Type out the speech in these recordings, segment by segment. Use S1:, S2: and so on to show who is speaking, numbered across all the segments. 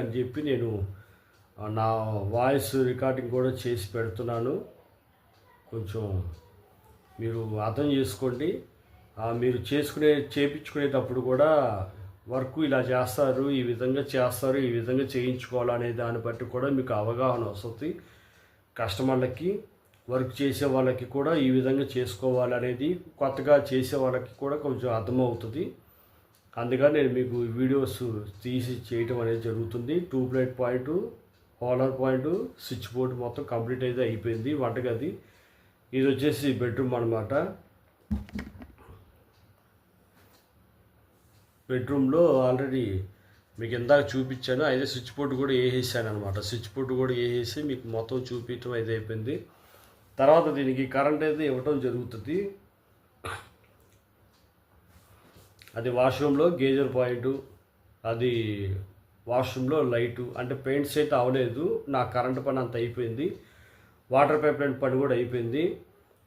S1: అని చెప్పి నేను నా వాయిస్ రికార్డింగ్ కూడా చేసి పెడుతున్నాను. కొంచెం మీరు అర్థం చేసుకోండి. మీరు చేసుకునే చేపించుకునేటప్పుడు కూడా వర్క్ ఇలా చేస్తారు ఈ విధంగా చేస్తారు ఈ విధంగా చేయించుకోవాలనే దాన్ని బట్టి కూడా మీకు అవగాహన వస్తుంది. కస్టమర్లకి వర్క్ చేసే వాళ్ళకి కూడా ఈ విధంగా చేసుకోవాలనేది కొత్తగా చేసే వాళ్ళకి కూడా కొంచెం అర్థమవుతుంది. అందుకని నేను మీకు వీడియోస్ తీసి చేయటం అనేది జరుగుతుంది. ట్యూబ్ లైట్ పాయింట్ హోలర్ పాయింట్ స్విచ్ బోర్డు మొత్తం కంప్లీట్ అయితే అయిపోయింది వంటగది. ఇది వచ్చేసి బెడ్రూమ్ అనమాట బెడ్రూమ్లో ఆల్రెడీ మీకు ఇందాక చూపించాను. అయితే స్విచ్ బోర్డు కూడా వేసేసాను అనమాట స్విచ్ బోర్డు కూడా వేసేసి మీకు మొత్తం చూపించడం అయితే అయిపోయింది. తర్వాత దీనికి కరెంట్ అయితే ఇవ్వటం జరుగుతుంది. అది వాష్రూమ్లో గేజర్ పాయింట్ అది వాష్రూమ్లో లైటు అంటే పెయింట్స్ అయితే అవలేదు నా కరెంట్ పని అంత అయిపోయింది వాటర్ పైప్ లైన్ పని కూడా అయిపోయింది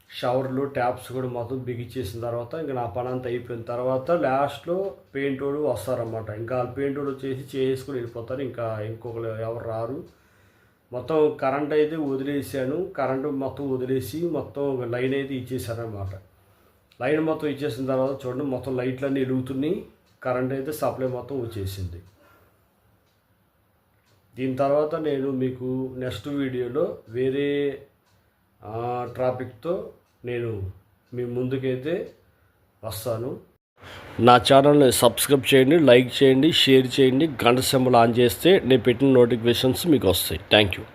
S1: షవర్లు ట్యాప్స్ కూడా మొత్తం బిగించేసిన తర్వాత ఇంకా నా పని అంతా అయిపోయిన తర్వాత లాస్ట్లో పెయింట్ వాడు వస్తారన్నమాట. ఇంకా పెయింట్ వాడు వచ్చేసి చేసుకుని వెళ్ళిపోతారు ఇంకా ఇంకొకరు ఎవరు రారు. మొత్తం కరెంట్ అయితే వదిలేసాను కరెంటు మొత్తం వదిలేసి మొత్తం లైన్ అయితే ఇచ్చేసారనమాట లైన్ మొత్తం ఇచ్చేసిన తర్వాత చూడండి మొత్తం లైట్లన్నీ వెలుగుతున్నాయి. కరెంట్ అయితే సప్లై మొత్తం వచ్చేసింది. దీని తర్వాత నేను మీకు నెక్స్ట్ వీడియోలో వేరే ట్రాఫిక్తో నేను మీ ముందుకైతే వస్తాను. నా ఛానల్ని సబ్స్క్రైబ్ చేయండి లైక్ చేయండి షేర్ చేయండి. గంట సింబల్ ఆన్ చేస్తే నేను పెట్టిన నోటిఫికేషన్స్ మీకు వస్తాయి. Thank you.